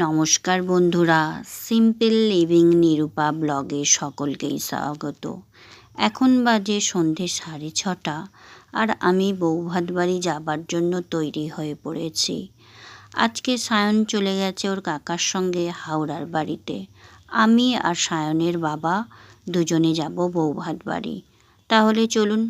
নমস্কার বন্ধুরা simple living Nirupa ব্লগে সকলকেই স্বাগত। এখন বাজে সন্ধে সাড়ে ছটা আর আমি বৌভাত বাড়ি যাবার জন্য তৈরি হয়ে পড়েছি। আজকে সায়ন চলে গেছে ওর কাকার সঙ্গে হাওড়ার বাড়িতে। আমি আর সায়নের বাবা দুজনে যাব বৌভাত বাড়ি তাহলে চলুন,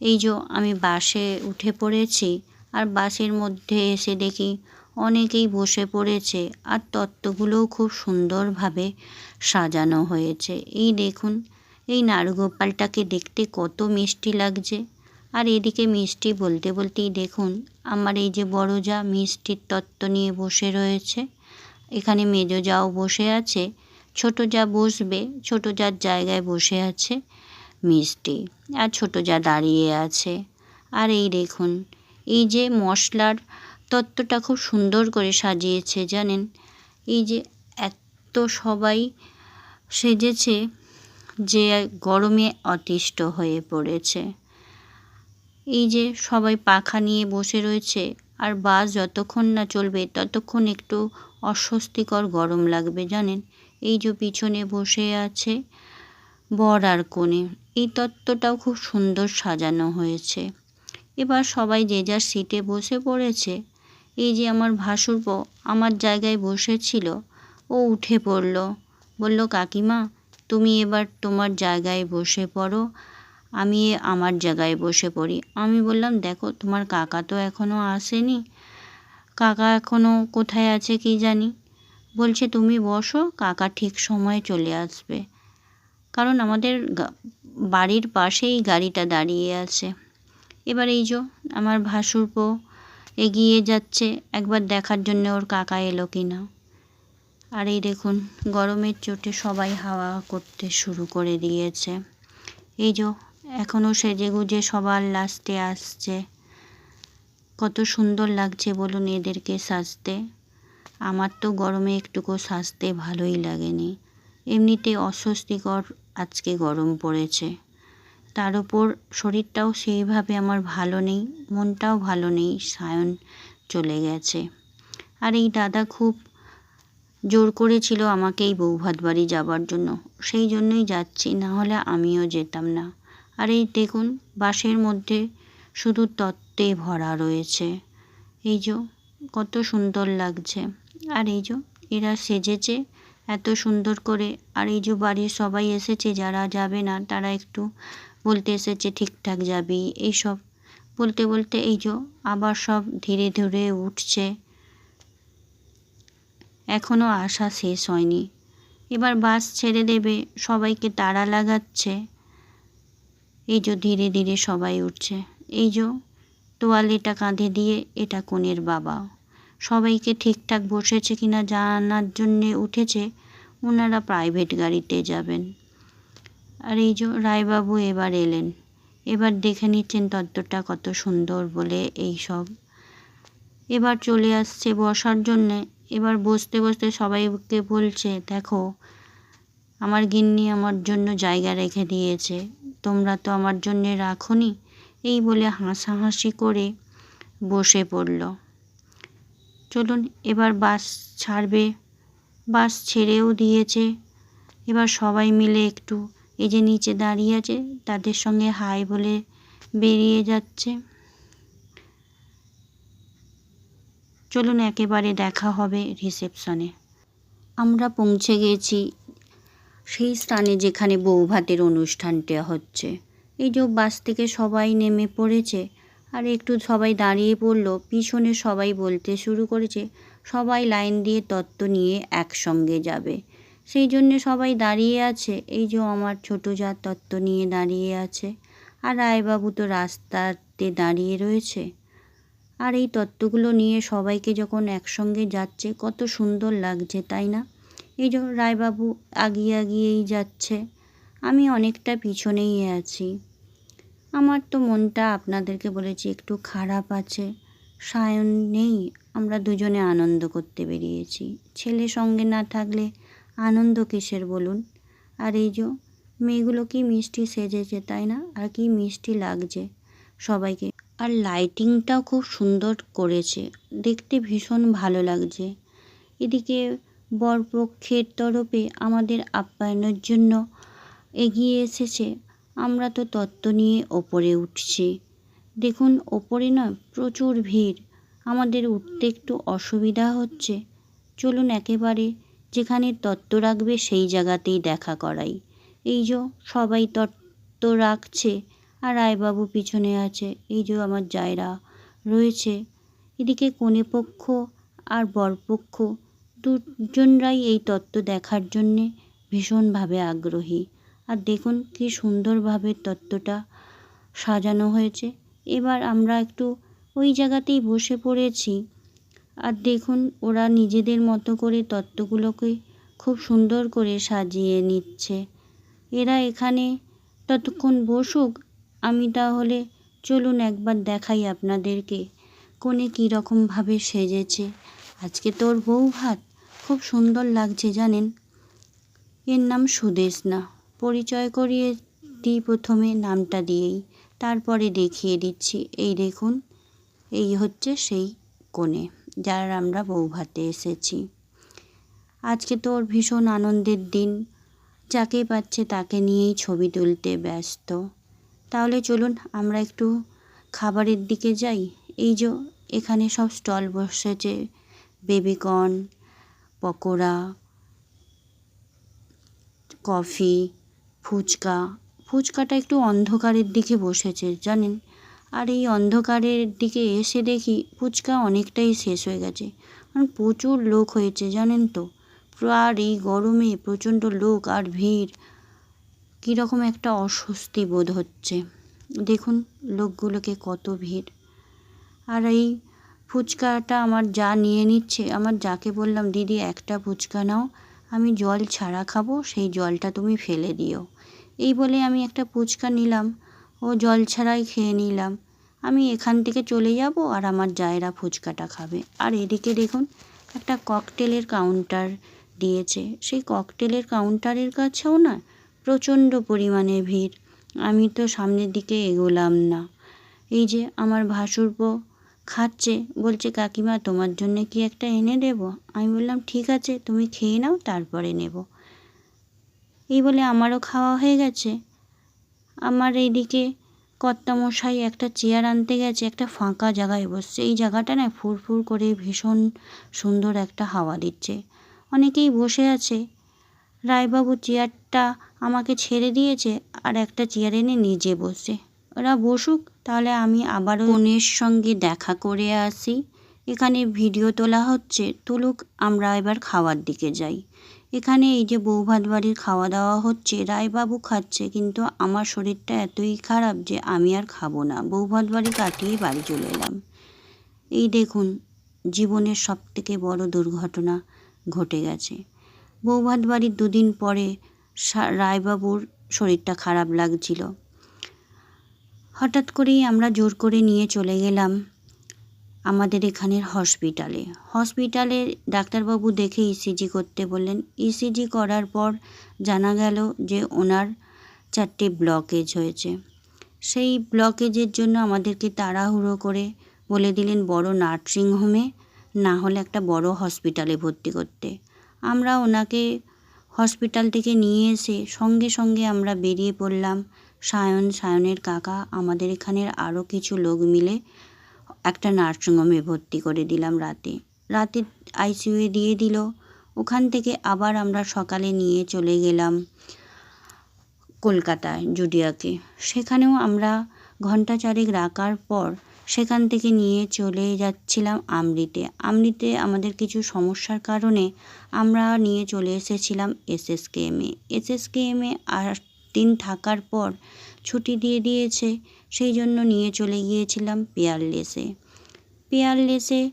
এই যে আমি বাসে উঠে পড়েছি আর বাসের মধ্যে এসে দেখি অনেকেই বসে পড়েছে আর তত্ত্বগুলোও খুব সুন্দরভাবে সাজানো হয়েছে। এই দেখুন, এই নারগোপালটাকে দেখতে কত মিষ্টি লাগছে। আর এদিকে মিষ্টি বলতে বলতেই দেখুন, আমার এই যে বড় যা মিষ্টির তত্ত্ব নিয়ে বসে রয়েছে। এখানে মেজো যাও বসে আছে ছোট যা বসবে ছোট যার জায়গায় বসে আছে মিষ্টি আর ছোট যা দাঁড়িয়ে আছে। আর এই দেখুন, এই যে মশলার তত্ত্বটা খুব সুন্দর করে সাজিয়েছে, জানেন? এই যে এত সবাই সেজেছে যে গরমে অতিষ্ঠ হয়ে পড়েছে। এই যে সবাই পাখা নিয়ে বসে রয়েছে, আর বাস যতক্ষণ না চলবে ততক্ষণ একটু অস্বস্তিকর গরম লাগবে, জানেন? এই যে পিছনে বসে আছে বর আর কোণে এই তত্ত্বটাও খুব সুন্দর সাজানো হয়েছে। এবার সবাই যে যার সিটে বসে পড়েছে এই যে আমার ভাসুরপো আমার জায়গায় বসেছিল, ও উঠে পড়ল। বলল, কাকিমা, তুমি এবার তোমার জায়গায় বসে পড়ো। আমি আমার জায়গায় বসে পড়ি। আমি বললাম, দেখো, তোমার কাকা তো এখনও আসেনি। কাকা এখনও কোথায় আছে কি জানি? বলছে, তুমি বসো, কাকা ঠিক সময়ে চলে আসবে। কারণ আমাদের বাড়ির পাশেই গাড়িটা দাঁড়িয়ে আছে। এবার এই যে আমার ভাসুরপো এগিয়ে যাচ্ছে। একবার দেখার জন্য ওর কাকা এলো কি না? আর এই দেখুন, গরমের চোটে সবাই হাওয়া করতে শুরু করে দিয়েছে। এই যে এখনও সেজে গুজে সবার লাস্টে আসছে। কত সুন্দর লাগছে বলুন এদেরকে সাজতে। আমার তো গরমে একটুকু সাজতে ভালোই লাগেনি। এমনিতে অস্বস্তিকর আজকে গরম পড়েছে। তার উপর শরীরটাও সেইভাবে আমার ভালো নেই, মনটাও ভালো নেই, সায়ন চলে গেছে। আর এই দাদা খুব জোর করেছিল আমাকে এই বৌভাত বাড়ি যাবার জন্য। সেই জন্যই যাচ্ছি, না হলে আমিও যেতাম না। আর এই দেখুন বাসের মধ্যে শুধু তত্ত্বে ভরা রয়েছে। এই যে, কত সুন্দর লাগছে। আর এই যে, এরা সেজেছে এত সুন্দর করে। আর এই যে, বাড়ির সবাই এসেছে, যারা যাবে না, তারা একটু বলতে এসেছে, ঠিকঠাক যাবি, এইসব। বলতে বলতে এই যে আবার সব ধীরে ধীরে উঠছে। এখনও আশা শেষ হয়নি। এবার বাস ছেড়ে দেবে, সবাইকে তাড়া লাগাচ্ছে। এই যে ধীরে ধীরে সবাই উঠছে। এই যে তোয়ালেটা কাঁধে দিয়ে, এটা কোনের বাবা। সবাইকে ঠিকঠাক বসেছে কিনা জানার জন্যে উঠেছে ওনারা প্রাইভেট গাড়িতে যাবেন। আর এই যে রায়বাবু এবার এলেন। এবার দেখে নিচ্ছেন তত্ত্বটা কত সুন্দর বলে এই সব। এবার চলে আসছে বসার জন্যে। এবার বসতে বসতে সবাইকে বলছে, দেখো, আমার গিন্নি আমার জন্য জায়গা রেখে দিয়েছে। তোমরা তো আমার জন্যে রাখনি? এই বলে হাসাহাসি করে বসে পড়ল। চলুন, এবার বাস ছাড়বে। বাস ছেড়েও দিয়েছে। এবার সবাই মিলে একটু এই যে নিচে দাঁড়িয়ে আছে, তাদের সঙ্গে হাই বলে বেরিয়ে যাচ্ছে। চলুন একেবারে দেখা হবে রিসেপশনে। আমরা পৌঁছে গেছি সেই স্থানে যেখানে বৌভাতের অনুষ্ঠানটা হচ্ছে। এই যে বাস থেকে সবাই নেমে পড়েছে আর একটু সবাই দাঁড়িয়ে পড়ল, পিছনে সবাই বলতে শুরু করেছে, সবাই লাইন দিয়ে তত্ত্ব নিয়ে একসঙ্গে যাবে। সেই জন্যে সবাই দাঁড়িয়ে আছে। এই যে আমার ছোটো যা তত্ত্ব নিয়ে দাঁড়িয়ে আছে। আর রায়বাবু তো রাস্তাতে দাঁড়িয়ে রয়েছে। আর এই তত্ত্বগুলো নিয়ে সবাইকে যখন একসঙ্গে যাচ্ছে, কত সুন্দর লাগছে, তাই না? এই যে রায়বাবু আগিয়ে আগিয়েই যাচ্ছে। আমি অনেকটা পিছনেই আছি। আমার তো মনটা আপনাদেরকে বলেছি, একটু খারাপ আছে। সায়ন নেই। আমরা দুজনে আনন্দ করতে বেরিয়েছি। ছেলে সঙ্গে না থাকলে আনন্দ কিসের বলুন? আর এই যে, মেয়েগুলো কি মিষ্টি সেজেছে, তাই না? আর কি মিষ্টি লাগছে সবাইকে। আর লাইটিংটাও খুব সুন্দর করেছে। দেখতে ভীষণ ভালো লাগছে। এদিকে বরপক্ষের তরফে আমাদের আপ্যায়নের জন্য এগিয়ে এসেছে। আমরা তো তত্ত্ব নিয়ে ওপরে উঠছি। দেখুন, ওপরে না প্রচুর ভিড়। আমাদের উঠতে একটু অসুবিধা হচ্ছে। চলুন একেবারে যেখানে তত্ত্ব রাখবে, সেই জায়গাতেই দেখা করাই। এই যে, সবাই তত্ত্ব রাখছে আর রায়বাবু পিছনে আছে, এই যে আমার জায়রা রয়েছে। এদিকে কনে পক্ষ আর বরপক্ষ দুজনরাই এই তত্ত্ব দেখার জন্যে ভীষণভাবে আগ্রহী। আর দেখুন কি সুন্দরভাবে তত্ত্বটা সাজানো হয়েছে। এবার আমরা একটু ওই জায়গাতেই বসে পড়েছি। আর দেখুন, ওরা নিজেদের মতো করে তত্ত্বগুলোকে খুব সুন্দর করে সাজিয়ে নিচ্ছে। এরা এখানে ততক্ষণ বসুক, আমি তাহলে চলুন একবার দেখাই আপনাদেরকে কোনে কীরকমভাবে সেজেছে। আজকে তোর বউ ভাত খুব সুন্দর লাগছে জানেন। এর নাম সুদেশনা পরিচয় করিয়ে দিই প্রথমে নামটা দিয়েই, তারপরে দেখিয়ে দিচ্ছি। এই দেখুন, এই হচ্ছে সেই কোণে। যার আমরা বউ ভাতে এসেছি। আজকে তোর ভীষণ আনন্দের দিন। যাকে পাচ্ছে তাকে নিয়েই ছবি তুলতে ব্যস্ত। তাহলে চলুন আমরা একটু খাবারের দিকে যাই। এই যে এখানে সব স্টল বসেছে। Baby corn, pakora, coffee, phuchka. ফুচকাটা একটু অন্ধকারের দিকে বসেছে, জানেন? আর এই অন্ধকারের দিকে এসে দেখি ফুচকা অনেকটাই শেষ হয়ে গেছে। কারণ প্রচুর লোক হয়েছে, জানেন তো? আর এই গরমে প্রচণ্ড লোক আর ভিড়। কীরকম একটা অস্বস্তি বোধ হচ্ছে। দেখুন লোকগুলোকে কত ভিড়। আর এই ফুচকাটা আমার যা নিয়ে নিচ্ছে, আমার যাকে বললাম, দিদি, একটা ফুচকা নাও, আমি জল ছাড়া খাব, সেই জলটা তুমি ফেলে দিও। এই বলে আমি একটা ফুচকা নিলাম। ও জল ছাড়াই খেয়ে নিলাম। আমি এখান থেকে চলে যাব আর আমার জায়রা ফুচকাটা খাবে। আর এদিকে দেখুন, একটা ককটেলের কাউন্টার দিয়েছে। সেই ককটেলের কাউন্টারের কাছেও না প্রচণ্ড পরিমাণে ভিড়। আমি তো সামনের দিকে এগোলাম না। এই যে আমার ভাসুরপো খাচ্ছে, বলছে, কাকিমা, তোমার জন্য কি একটা এনে দেব? আমি বললাম, ঠিক আছে, তুমি খেয়ে নাও, তারপরে নেব। এই বলে আমারও খাওয়া হয়ে গেছে। আমার এইদিকে কর্তামশাই একটা চেয়ার আনতে গেছে, একটা ফাঁকা জায়গায় বসছে। এই জায়গাটা না ফুরফুর করে ভীষণ সুন্দর একটা হাওয়া দিচ্ছে। অনেকেই বসে আছে। রায়বাবু চেয়ারটা আমাকে ছেড়ে দিয়েছে আর একটা চেয়ার এনে নিজে বসে ওরা বসুক, তাহলে আমি আবারও বোনের সঙ্গে দেখা করে আসি। এখানে ভিডিও তোলা হচ্ছে। তুলুক, আমরা এবার খাওয়ার দিকে যাই। এখানে এই যে বৌভাত বাড়ির খাওয়া দাওয়া হচ্ছে, রায়বাবু খাচ্ছে, কিন্তু আমার শরীরটা এতই খারাপ যে আমি আর খাব না। বৌভাত বাড়ি কাটিয়ে বাড়ি চলে এলাম। এই দেখুন, জীবনের সব থেকে বড় দুর্ঘটনা ঘটে গেছে। বৌভাত বাড়ির দুদিন পরে রায়বাবুর শরীরটা খারাপ লাগছিল। হঠাৎ করেই আমরা জোর করে নিয়ে চলে গেলাম আমাদের এখানের হসপিটালে। হসপিটালে ডাক্তারবাবু দেখে ইসিজি করতে বললেন। ইসিজি করার পর জানা গেল যে ওনার চারটে ব্লকেজ হয়েছে। সেই ব্লকেজের জন্য আমাদেরকে তাড়াহুড়ো করে বলে দিলেন, বড় নার্সিং হোমে না হলে একটা বড় হসপিটালে ভর্তি করতে। আমরা ওনাকে হসপিটাল থেকে নিয়ে এসে সঙ্গে সঙ্গে আমরা বেরিয়ে পড়লাম। সায়ন, সায়নের কাকা, আমাদের এখানের আরও কিছু লোক মিলে একটা নার্সিংহোমে ভর্তি করে দিলাম রাতে। রাতে আইসিইউয়ে দিয়ে দিল। ওখান থেকে আবার আমরা সকালে নিয়ে চলে গেলাম কলকাতায় জুডিয়াকে সেখানেও আমরা ঘণ্টা চারেক রাখার পর সেখান থেকে নিয়ে চলে যাচ্ছিলাম আমৃতে। আমৃতে আমাদের কিছু সমস্যার কারণে আমরা নিয়ে চলে এসেছিলাম এসএসকেএমে। এসএসকেএমে আর দিন থাকার পর ছুটি দিয়ে দিয়েছে, সেই জন্য নিয়ে চলে গিয়েছিলাম পেয়ারলেসে। পেয়ারলেসে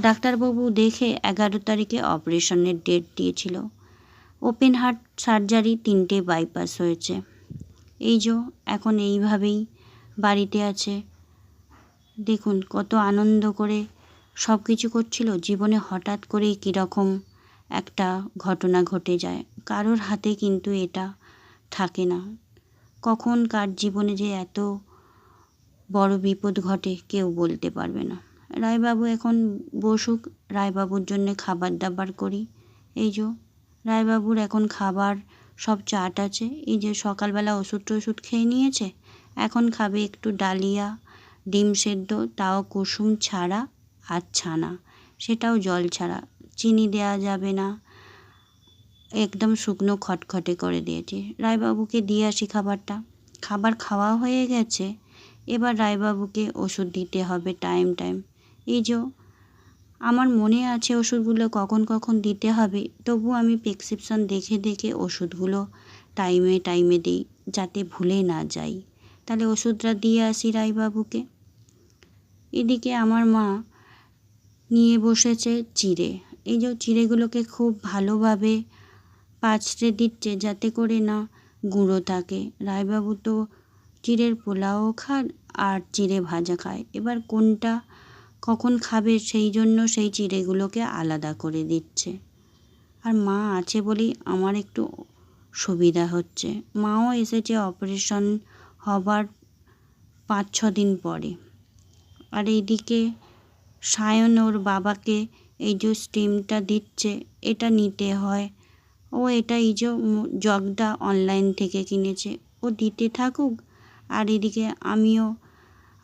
ডাক্তারবাবু দেখে এগারো তারিখে অপারেশনের ডেট দিয়েছিল। ওপেন হার্ট সার্জারি তিনটে বাইপাস হয়েছে। এই যে, এখন এইভাবেই বাড়িতে আছে। দেখুন, কত আনন্দ করে সব কিছু করছিল, জীবনে হঠাৎ করেই কীরকম একটা ঘটনা ঘটে যায়। কারোর হাতে কিন্তু এটা থাকে না। কখন কার জীবনে যে এত বড় বিপদ ঘটে কেউ বলতে পারবে না। রায়বাবু এখন বসুক, রায়বাবুর জন্যে খাবার দাবার করি। এই যো, রায়বাবুর এখন খাবার সব চাট আছে। এই যে সকালবেলা ওষুধ টষুধ খেয়ে নিয়েছে। এখন খাবে একটু ডালিয়া, ডিম সেদ্ধ, তাও কুসুম ছাড়া আর ছানা। সেটাও জল ছাড়া। চিনি দেওয়া যাবে না। একদম শুকনো খটখটে করে দিয়েছি। রায়বাবুকে দিয়ে আসি খাবারটা। খাবার খাওয়া হয়ে গেছে। এবার রায়বাবুকে ওষুধ দিতে হবে টাইম টাইম এই যে, আমার মনে আছে ওষুধগুলো কখন কখন দিতে হবে। তবু আমি প্রেসক্রিপশন দেখে দেখে ওষুধগুলো টাইমে টাইমে দিই, যাতে ভুলে না যাই। তাহলে ওষুধটা দিয়ে আসি রায়বাবুকে। এদিকে আমার মা নিয়ে বসেছে চিড়ে। এই যে, চিড়েগুলোকে খুব ভালোভাবে পাঁচড়ে দিচ্ছে যাতে করে না গুঁড়ো থাকে। রায়বাবু তো চিড়ের পোলাও খান আর চিড়ে ভাজা খায়। এবার কোনটা কখন খাবে সেই জন্য সেই চিড়েগুলোকে আলাদা করে দিচ্ছে। আর মা আছে বলেই আমার একটু সুবিধা হচ্ছে। মাও এসেছে অপারেশন হবার পাঁচ ছ দিন পরে। আর এইদিকে সায়ন ওর বাবাকে এই যে স্টিমটা দিচ্ছে, এটা নিতে হয়। ও এটা এই যে জগটা অনলাইন থেকে কিনেছে। ও দিতে থাকুক, আর এদিকে আমিও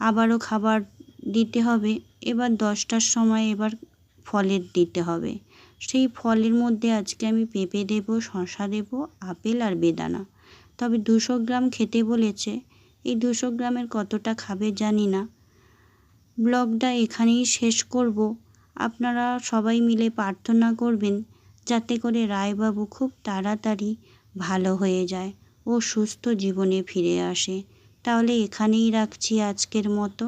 আবারও খাবার দিতে হবে। এবার দশটার সময় এবার ফলের দিতে হবে। সেই ফলের মধ্যে আজকে আমি পেঁপে দেবো শশা দেবো, আপেল আর বেদানা। তবে দুশো গ্রাম খেতে বলেছে। এই দুশো গ্রামের কতটা খাবে জানি না। ব্লগটা এখানেই শেষ করব। আপনারা সবাই মিলে প্রার্থনা করবেন যাতে করে রায়বাবু খুব তাড়াতাড়ি ভালো হয়ে যায় ও সুস্থ জীবনে ফিরে আসে। তাহলে এখানেই রাখছি আজকের মতো।